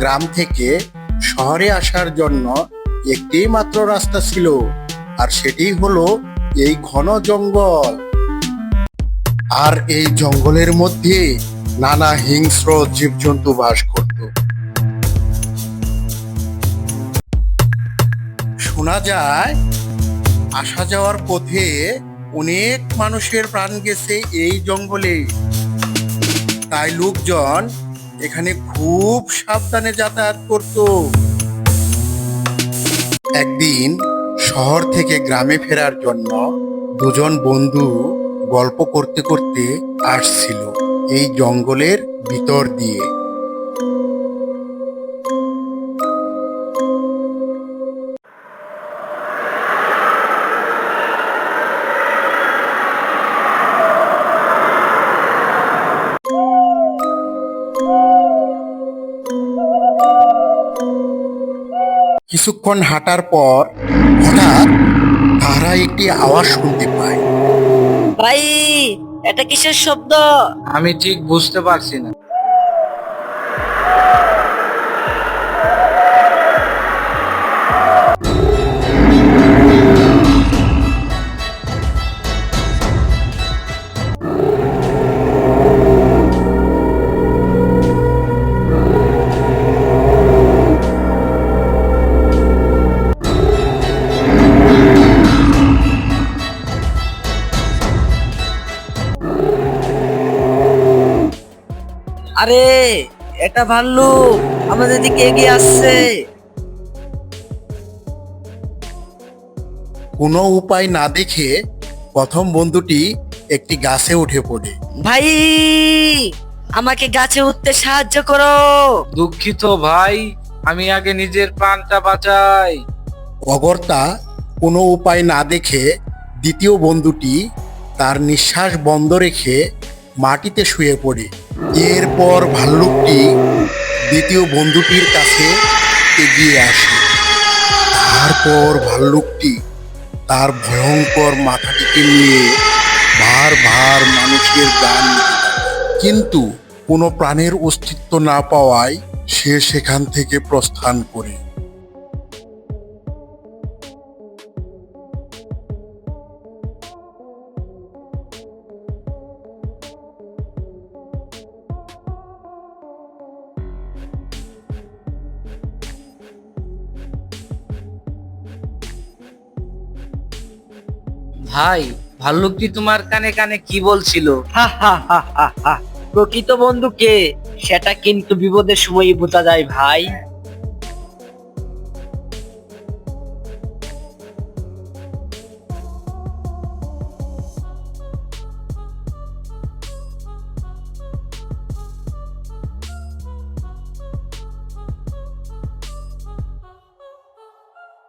গ্রাম থেকে শহরে আসার জন্য একটি মাত্র রাস্তা ছিল, আর সেটি হলো এই ঘন জঙ্গল। আর এই জঙ্গলের মধ্যে নানা হিংস্র জীবজন্তু বাস করত। শোনা যায়, আসা যাওয়ার পথে অনেক মানুষের প্রাণ গেছে এই জঙ্গলে। তাই লোকজন এখানে খুব সাবধানে যাতায়াত করত। একদিন শহর থেকে গ্রামে ফেরার জন্য দুজন বন্ধু গল্প করতে করতে আসছিল এই জঙ্গলের ভিতর দিয়ে। কিছুক্ষণ হাঁটার পর হঠাৎ তারা একটি আওয়াজ শুনতে পায়। ভাই এটা কিসের শব্দ? আমি ঠিক বুঝতে পারছি না। আরে এটা ভাল্লুক আমাদের দিকে এগিয়ে আসছে। কোনো উপায় না দেখে প্রথম বন্ধুটি একটি গাছে উঠে পড়ে। ভাই আমাকে গাছে উঠতে সাহায্য করো। দুঃখিত ভাই আমি আগে নিজের প্রাণটা বাঁচাই। অগর্তা কোনো উপায় না দেখে দ্বিতীয় বন্ধুটি তার নিঃশ্বাস বন্ধ রেখে মাটিতে শুয়ে পড়ে। এরপর ভাল্লুকটি দ্বিতীয় বন্ধুটির কাছে এগিয়ে আসে। তারপর ভাল্লুকটি তার ভয়ঙ্কর মাথাটিকে নিয়ে ভার ভার মানুষের গান কিন্তু কোনো প্রাণের অস্তিত্ব না পাওয়ায় সে সেখান থেকে প্রস্থান করে। ভাই ভাল্লুকটি তোমার কানে কানে কি বলছিল? হা হা হা হা হা। প্রকৃত বন্ধু কে? সেটা কিন্তু বিপদের সময়ই বোঝা যায়, ভাই।